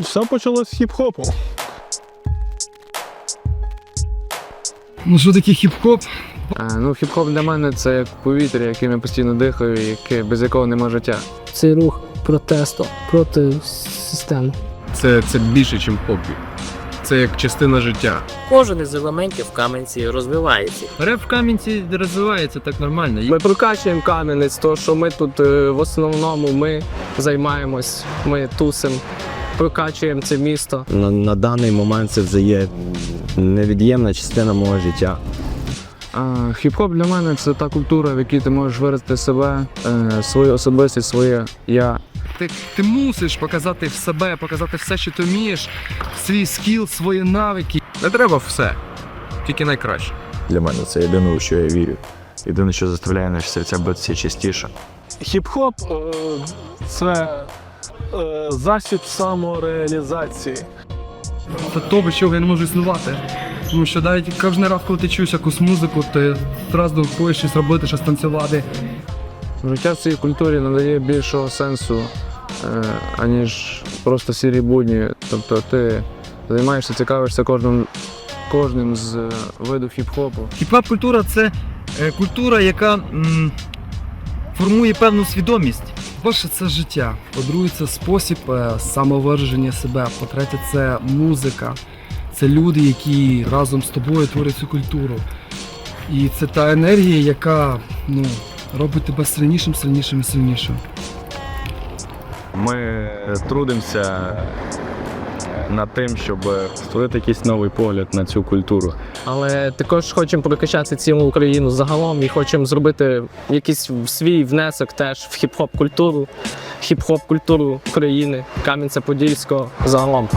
Все почалось з хіп-хопу. Ну що таке хіп-хоп? А, ну, хіп-хоп для мене це як повітря, яким я постійно дихаю, яке, без якого нема життя. Це рух протесту проти системи. Це, це більше, ніж хобі. Це як частина життя. Кожен із елементів в каменці розвивається. Реп в Кам'янці розвивається так нормально. Ми прокачуємо кам'янець, то що ми тут е, в основному ми займаємось, ми тусимо, прокачуємо це місто. На, на даний момент це вже є невід'ємна частина мого життя. А, хіп-хоп для мене це та культура, в якій ти можеш виразити себе, е, свою особистість, своє я. Ти, ти мусиш показати в себе, показати все, що ти вмієш, свій скіл, свої навики. Не треба все, тільки найкраще. Для мене це єдине, у що я вірю. Єдине, що заставляє наші серця битися частіше. Хіп-хоп е, це е, засіб самореалізації. Це то, без чого я не можу існувати. Тому що навіть кожен раз, коли ти чуєш якусь музику, ти одразу хочеш щось робити, щось танцювати. Життя в цій культурі надає більшого сенсу, аніж просто сірі будні. Тобто ти займаєшся, цікавишся кожним, кожним з е, видів хіп-хопу. Хіп-хоп культура це е, культура, яка м, формує певну свідомість. По-перше, це життя. По-друге, це спосіб е, самовираження себе. По-третє, це музика. Це люди, які разом з тобою творять цю культуру. І це та енергія, яка ну, робить тебе сильнішим, сильнішим і сильнішим. Ми трудимося над тим, щоб створити якийсь новий погляд на цю культуру. Але також хочемо прокачати цілу Україну загалом і хочемо зробити якийсь свій внесок теж в хіп-хоп культуру, хіп-хоп культуру України, Кам'янця-Подільського загалом.